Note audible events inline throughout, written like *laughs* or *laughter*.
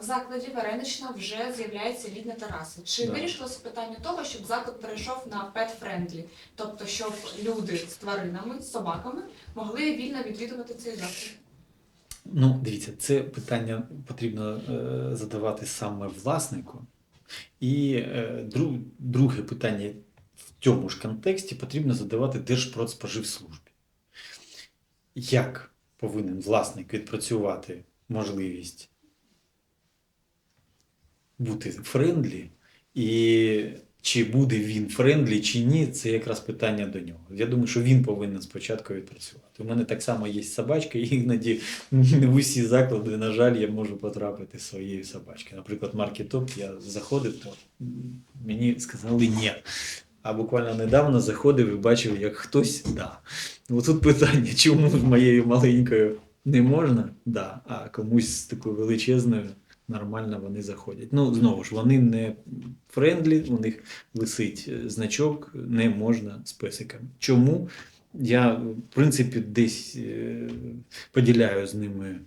В закладі Варенична вже з'являється літня тераса. Чи Да. вирішилося питання того, щоб заклад перейшов на pet-friendly? Тобто, щоб люди з тваринами, з собаками могли вільно відвідувати цей заклад? Ну, дивіться, це питання потрібно е, задавати саме власнику. І е, дру, друге питання в цьому ж контексті потрібно задавати Держпродспоживслужбі. Як повинен власник відпрацювати можливість бути френдлі, і чи буде він френдлі чи ні, це якраз питання до нього. Я думаю, що він повинен спочатку відпрацювати. У мене так само є собачка, і *laughs* іноді в усі заклади, на жаль, я можу потрапити зі своєю собачкою. Наприклад, маркетоп я заходив, то мені сказали ні. А буквально недавно заходив і бачив, як хтось да. Ну тут питання, чому з моєю маленькою не можна, да, а комусь з такою величезною нормально вони заходять. Ну, знову ж, вони не френдлі, у них висить е, значок, не можна з песиками. Чому? Я, в принципі, десь е, поділяю з ними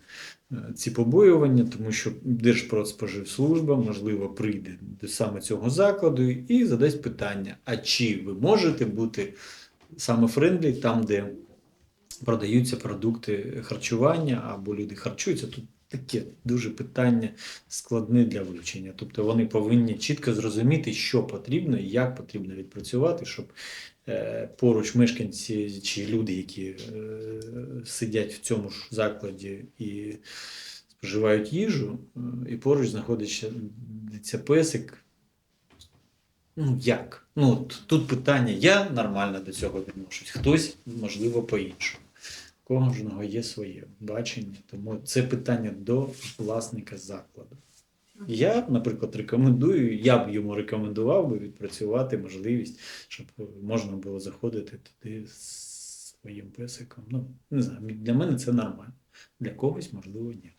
е, ці побоювання, тому що Держпродспоживслужба, можливо, прийде до саме цього закладу і задасть питання: а чи ви можете бути саме френдлі там, де продаються продукти харчування або люди харчуються? Тут таке дуже питання складне для вивчення. Тобто вони повинні чітко зрозуміти, що потрібно і як потрібно відпрацювати, щоб е, поруч мешканці чи люди, які е, сидять в цьому ж закладі і споживають їжу, е, і поруч знаходиться песик. Ну як? Ну, тут питання, я нормально до цього відношусь, хтось, можливо, по-іншому. Кожного є своє бачення, тому це питання до власника закладу. Я, наприклад, рекомендую, я б йому рекомендував би відпрацювати можливість, щоб можна було заходити туди з своїм песиком. Ну, не знаю, для мене це нормально. Для когось, можливо, ні.